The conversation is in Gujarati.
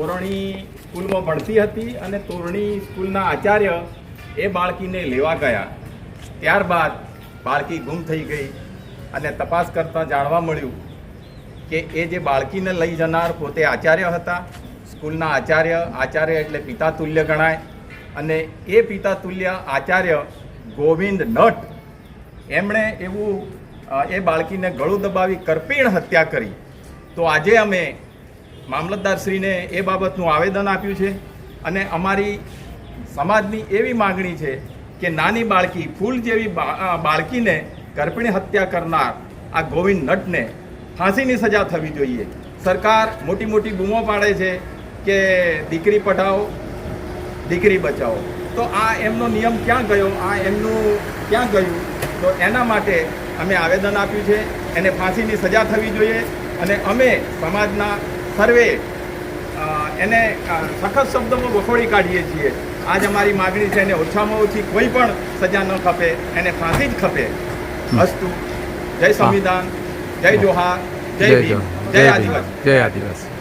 તોરણી સ્કૂલમાં ભણતી હતી અને તોરણી સ્કૂલના આચાર્ય એ બાળકીને લેવા ગયા. ત્યારબાદ બાળકી ગુમ થઈ ગઈ અને તપાસ કરતાં જાણવા મળ્યું કે એ જે બાળકીને લઈ જનાર પોતે આચાર્ય હતા, સ્કૂલના આચાર્ય આચાર્ય એટલે પિતા તુલ્ય ગણાય અને એ પિતા તુલ્ય આચાર્ય ગોવિંદ નટ એમણે એવું એ બાળકીને ગળું દબાવી કરપીણ હત્યા કરી. તો આજે અમે મામલતદારશ્રીને એ બાબતનું આવેદન આપ્યું છે અને અમારી સમાજની એવી માગણી છે કે નાની બાળકી, ફૂલ જેવી બાળકીને ગર્ભિણી હત્યા કરનાર આ ગોવિંદ નટને ફાંસીની સજા થવી જોઈએ. સરકાર મોટી મોટી બૂમો પાડે છે કે દીકરી પઢાઓ, દીકરી બચાવો. તો આ એમનો નિયમ ક્યાં ગયો? આ એમનું ક્યાં ગયું? તો એના માટે અમે આવેદન આપ્યું છે. એને ફાંસીની સજા થવી જોઈએ અને અમે સમાજના સર્વે એને સખત શબ્દોમાં વખોડી કાઢીએ છીએ. આજ અમારી માગણી છે એને ઓછામાં ઓછી કોઈ પણ સજા ન ખપે એને ફાંસી જ ખપે. અસ્તુ. જય સંવિધાન. જય જોહાર. જય ભીમ. જય આદિવાસી. જય આદિવાસી.